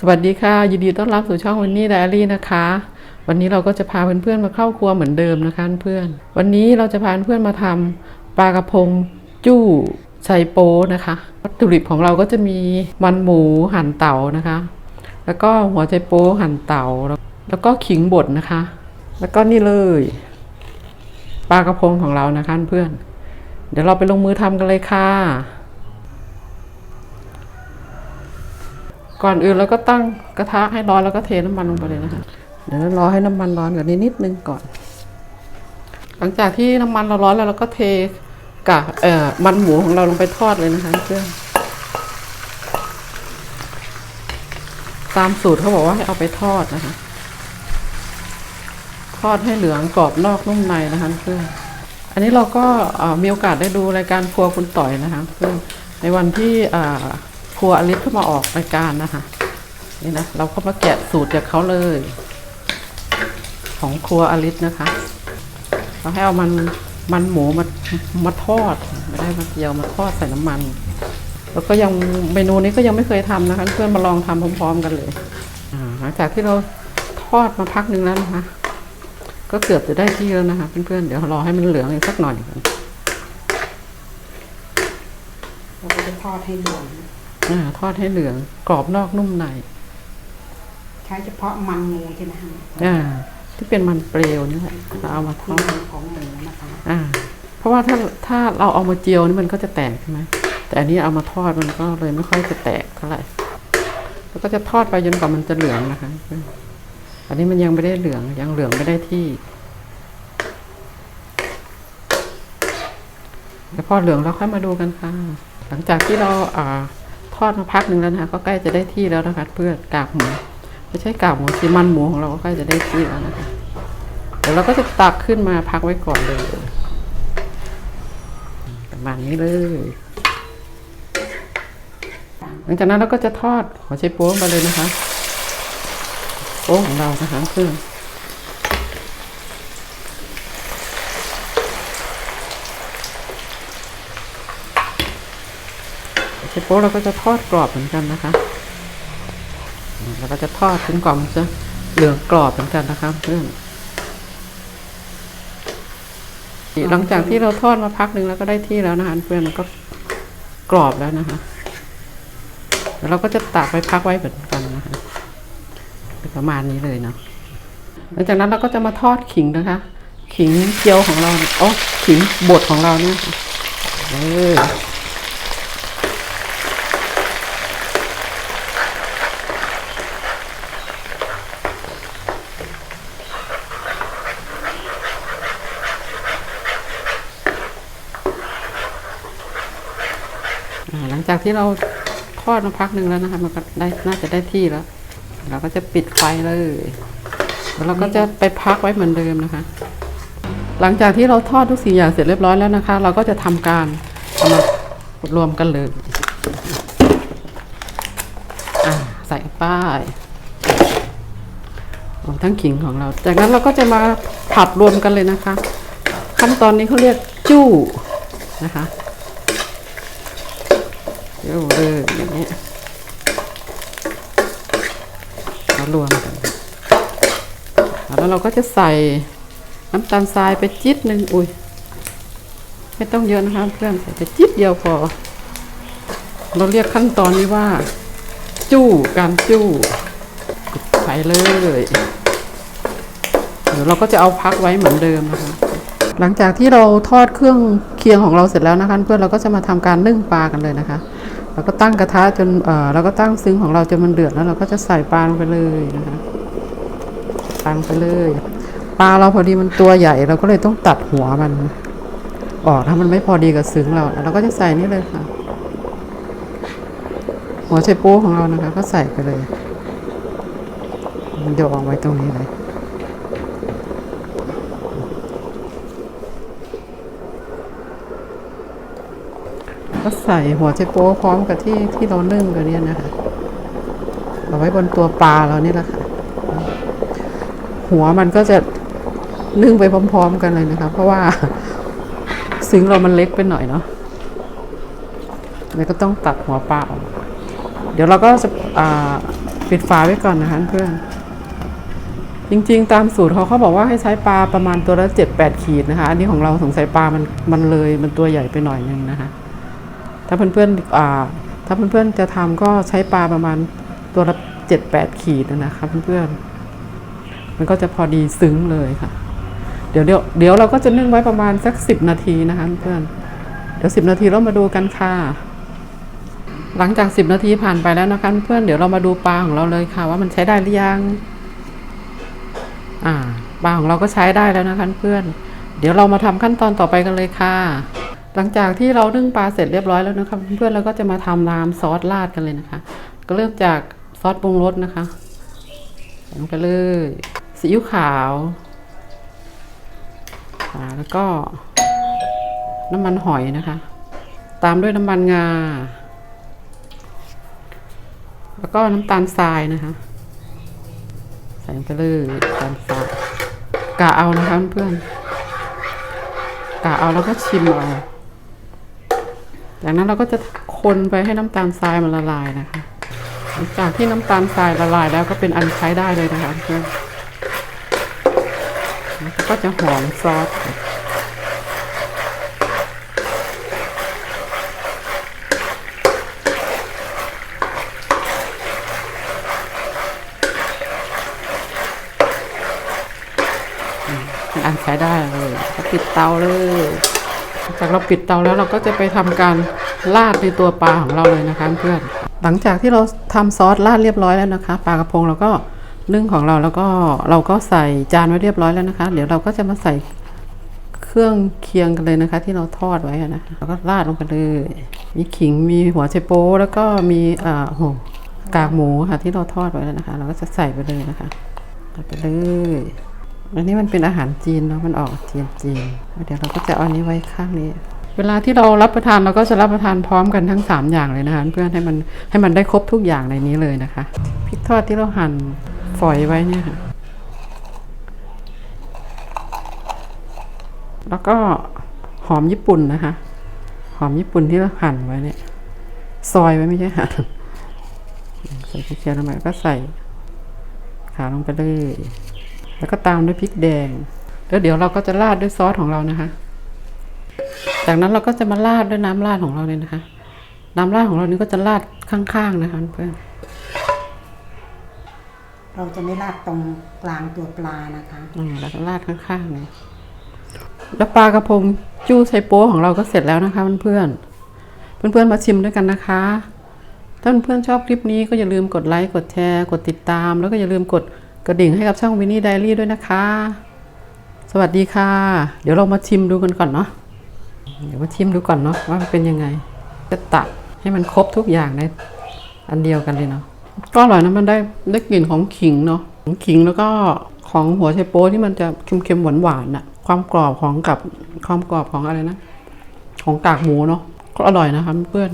สวัสดีค่ะ ยินดีต้อนรับสู่ช่องวันนี้ไดอารี่นะคะ วันนี้เราก็จะพาเพื่อนๆมาเข้าครัวเหมือนเดิมนะคะเพื่อนวันนี้เราจะพาเพื่อนมาทำปลากระพงจู้ไชโปนะคะวัตถุดิบของเราก็จะมีมันหมูหั่นเต่านะคะ แล้วก็หัวไชโปหั่นเต่าแล้วแล้วก็ขิงบดนะคะ แล้วก็นี่เลยปลากระพงของเรานะคะเพื่อน เดี๋ยวเราไปลงมือทำกันเลยค่ะ ก่อนอื่นเราก็ตั้งกระทะให้ร้อนแล้วก็เทน้ำมันลงไปเลยนะคะ เดี๋ยวรอให้น้ำมันร้อนก่อนนิดนิดนึงก่อน หลังจากที่น้ำมันเราร้อนแล้วเราก็เทกากเอ่อมันหมูของเราลงไปทอดเลยนะคะเพื่อนตามสูตรเขาบอกว่าให้เอาไปทอดนะคะ ทอดให้เหลืองกรอบนอกนุ่มในนะคะเพื่อนอันนี้เราก็มีโอกาสได้ดูรายการครัวคุณต่อยนะคะเพื่อนในวันที่อ่า ครัวอลิสเข้ามาออกรายการนะคะนี่นะเราก็มาแกะสูตรจากเขาเลย ของครัวอลิสนะคะเราให้เอามันมันหมูมามาทอดไม่ได้มาเจียวมาทอดใส่น้ำมัน แล้วก็ยังเมนูนี้ก็ยังไม่เคยทำนะคะ เพื่อนมาลองทำพร้อมๆกันเลยหลังจากที่เราทอดมาพักหนึ่งแล้วนะคะ ก็เกือบจะได้ที่แล้วนะคะ เพื่อนๆเดี๋ยวรอให้มันเหลืองอีกสักหน่อยเราก็จะทอดให้เหลื องอ่าทอดให้เหลืองกรอบนอกนุ่มในใช้เฉพาะมันหมูใช่ไหมคะอ่า ที่เป็นมันเปลวนี่แหละเราเอามาทที่อดมันของหมูนะคะอ่า เพราะว่าถ้าถ้าเราเอามาเจียวนี่มันก็จะแตกใช่ไหมแต่อันนี้เอามาทอดมันก็เลยไม่ค่อยจะแตกเท่าไหร่แล้วก็จะทอดไปจนกว่ามันจะเหลืองนะคะ อันนี้มันยังไม่ได้เหลืองยังเหลืองไม่ได้ที่เดี๋ยวพอเหลืองเราค่อยมาดูกันค่ะ หลังจากที่เราอ่า ทอดมาพักหนึ่งแล้วนะคะก็ใกล้จะได้ที่แล้วนะคะ เพื่อกากหมูไม่ใช่กากหมูสิมันหมูของเราก็ใกล้จะได้ที่แล้วนะคะเดี๋ยวเราก็จะตักขึ้นมาพักไว้ก่อนเลยประมาณนี้เลยหลังจากนั้นเราก็จะทอดหัวไชโป๊มาเลยนะคะโป๊ของเรานะคะเครื่อง โป๊เราก็จะทอดกรอบเหมือนกันนะคะเราก็จะทอดจนกว่ามันจะเหลืองกรอบเหมือนกันนะคะเพื่อนหลังจากที่เราทอดมาพักหนึ่งแล้วก็ได้ที่แล้วนะคะเพื่อนมันก็กรอบแล้วนะคะแล้วเราก็จะตักไปพักไว้เหมือนกันนะคะประมาณนี้เลยเนาะหลังจากนั้นเราก็จะมาทอดขิงนะคะ ขิงเจียวของเราเนี่ยโอ้ขิงบดของเราเนี่ยเออ หลังจากที่เราทอดมาพักหนึ่งแล้วนะคะ มันก็ได้น่าจะได้ที่แล้ว เราก็จะปิดไฟเลยแล้วเราก็จะไปพักไว้เหมือนเดิมนะคะ หลังจากที่เราทอดทุกสิ่งอย่างเสร็จเรียบร้อยแล้วนะคะ เราก็จะทำการเอามารวมกันเลยใส่ป้ายทั้งขิงของเรา จากนั้นเราก็จะมาผัดรวมกันเลยนะคะ ขั้นตอนนี้เขาเรียกจู้นะคะ เดี๋ยวเลยอย่างนี้ยมารวมกันแล้วเราก็จะใส่น้ำตาลทรายไปจิ๊ดหนึ่งอุ้ยไม่ต้องเยอะนะคะเพื่อนใส่ไปจิ๊ดเดียวพอ เราเรียกขั้นตอนนี้ว่า จู้การจู้ใส่เลยเดี๋ยวเราก็จะเอาพักไว้เหมือนเดิมนะคะ หลังจากที่เราทอดเครื่องเคียงของเราเสร็จแล้วนะคะ เพื่อนเราก็จะมาทำการนึ่งปลากันเลยนะคะ เราก็ตั้งกระทะจนเออเราก็ตั้งซึ้งของเราจนมันเดือดแล้วเราก็จะใส่ปลาลงไปเลยนะคะปลาลงไปเลยปลาเราพอดีมันตัวใหญ่เราก็เลยต้องตัดหัวมันออกถ้ามันไม่พอดีกับซึ้งเราเราก็จะใส่นี่เลยค่ะ หัวไชโป๊ของเรานะคะ ก็ใส่ไปเลยมันจะวางไว้ตรงนี้เลย ก็ใส่หัวไชโป๊พร้อมกับที่ที่เรานึ่งกันเนี่ยนะคะเอาไว้บนตัวปลาเรานี่แหละค่ะ หัวมันก็จะนึ่งไปพร้อม ๆ กันเลยนะคะ เพราะว่าซึ้งเรามันเล็กไปหน่อยเนาะเลยก็ต้องตัดหัวปลาออกเดี๋ยวเราก็จะปิดฝาไว้ก่อนนะคะเพื่อนจริงๆ ตามสูตรเขาเขาบอกว่าให้ใช้ปลาประมาณตัวละเจ็ดแปดขีดนะคะ อันนี้ของเราสงสัยปลามันมันเลยมันตัวใหญ่ไปหน่อยนึงนะคะ ถ้าเพื่อนๆอ่าถ้าเพื่อนๆจะทำก็ใช้ปลาประมาณตัวละเจ็ดแปดขีดนะคะเพื่อนๆ มันก็จะพอดีซึ้งเลยค่ะ เดี๋ยวเดี๋ยวเดี๋ยวเราก็จะนึ่งไว้ประมาณสักสิบนาทีนะคะเพื่อนเดี๋ยวสิบนาทีเรามาดูกันค่ะ หลังจากสิบนาทีผ่านไปแล้วนะคะเพื่อนเดี๋ยวเรามาดูปลาของเราเลยค่ะ ว่ามันใช้ได้หรือยัง อ่าปลาของเราก็ใช้ได้แล้วนะคะเพื่อน เดี๋ยวเรามาทำขั้นตอนต่อไปกันเลยค่ะ หลังจากที่เรานึ่งปลาเสร็จเรียบร้อยแล้วนะคะเพื่อนๆเราก็จะมาทำน้ำซอสราดกันเลยนะคะ ก็เริ่มจากซอสปรุงรสนะคะใส่ลงไปเลยซีอิ๊วขาวแล้วก็น้ำมันหอยนะคะ ตามด้วยน้ำมันงา แล้วก็น้ำตาลทรายนะคะ ใส่ลงไปเลยน้ำตาลทรายกะเอานะคะเพื่อนกะเอาแล้วก็ชิมเอา จากนั้นเราก็จะคนไปให้น้ำตาลทรายมันละลายนะคะ หลังจากที่น้ำตาลทรายละลายแล้วก็เป็นอันใช้ได้เลยนะคะเพื่อนก็จะหอมซอสอันใช้ได้เลยก็ปิดเตาเลย จากเราปิดเตาแล้วเราก็จะไปทำการราดในตัวปลาของเราเลยนะคะเพื่อนหลังจากที่เราทำซอสราดเรียบร้อยแล้วนะคะปลากระพงเราก็นึ่งของเราแล้วก็เราก็ใส่จานไว้เรียบร้อยแล้วนะคะ เดี๋ยวเราก็จะมาใส่เครื่องเคียงกันเลยนะคะ ที่เราทอดไว้นะแล้วก็ราดลงไปเลย มีขิงมีหัวไชโป๊แล้วก็มีอ่าโหกากหมูค่ะที่เราทอดไว้แล้วนะคะ เราก็จะใส่ไปเลยนะคะใส่ไปเลย อันนี้มันเป็นอาหารจีนเนาะมันออกจีนจีนๆเดี๋ยวเราก็จะเอาอันนี้ไว้ข้างนี้ เวลาที่เรารับประทานเราก็จะรับประทานพร้อมกันทั้งสามอย่างเลยนะคะเพื่อนให้มันให้มันได้ครบทุกอย่างในนี้เลยนะคะพริกทอดที่เราหั่นฝอยไว้เนี่ยค่ะแล้วก็หอมญี่ปุ่นนะคะ หอมญี่ปุ่นที่เราหั่นไว้เนี่ย ซอยไว้ไม่ใช่หั่นใส่พริกเจียวลงไปแล้วก็ใส่ขาลงไปเลย แล้วก็ตามด้วยพริกแดง แล้วเดี๋ยวเราก็จะราดด้วยซอสของเรานะคะ จากนั้นเราก็จะมาราดด้วยน้ำราดของเราเลยนะคะ น้ำราดของเรานี่ก็จะราดข้างๆนะคะเพื่อนเราจะไม่ราดตรงกลางตัวปลานะคะอืมแล้วก็ราดข้างๆเลยแล้วปลากระพงจู้ไชโป๊ของเราก็เสร็จแล้วนะคะเพื่อนๆเพื่อนๆมาชิมด้วยกันนะคะถ้าเพื่อนๆชอบคลิปนี้ก็อย่าลืมกดไลค์กดแชร์ กดติดตาม แล้วก็อย่าลืมกด กระดิ่งให้กับช่องวินนี่ไดรี่ด้วยนะคะ สวัสดีค่ะ เดี๋ยวเรามาชิมดูกันก่อนเนาะเดี๋ยวมาชิมดูก่อนเนาะว่ามันเป็นยังไง จะตัดให้มันครบทุกอย่างในอันเดียวกันเลยเนาะก็อร่อยนะมันได้ได้กลิ่นของขิงเนาะของขิงแล้วก็ของหัวไชโป๊ที่มันจะเค็มๆหวานๆน่ะความกรอบของกับความกรอบของอะไรนะ ของกากหมูเนาะก็อร่อยนะคะเพื่อน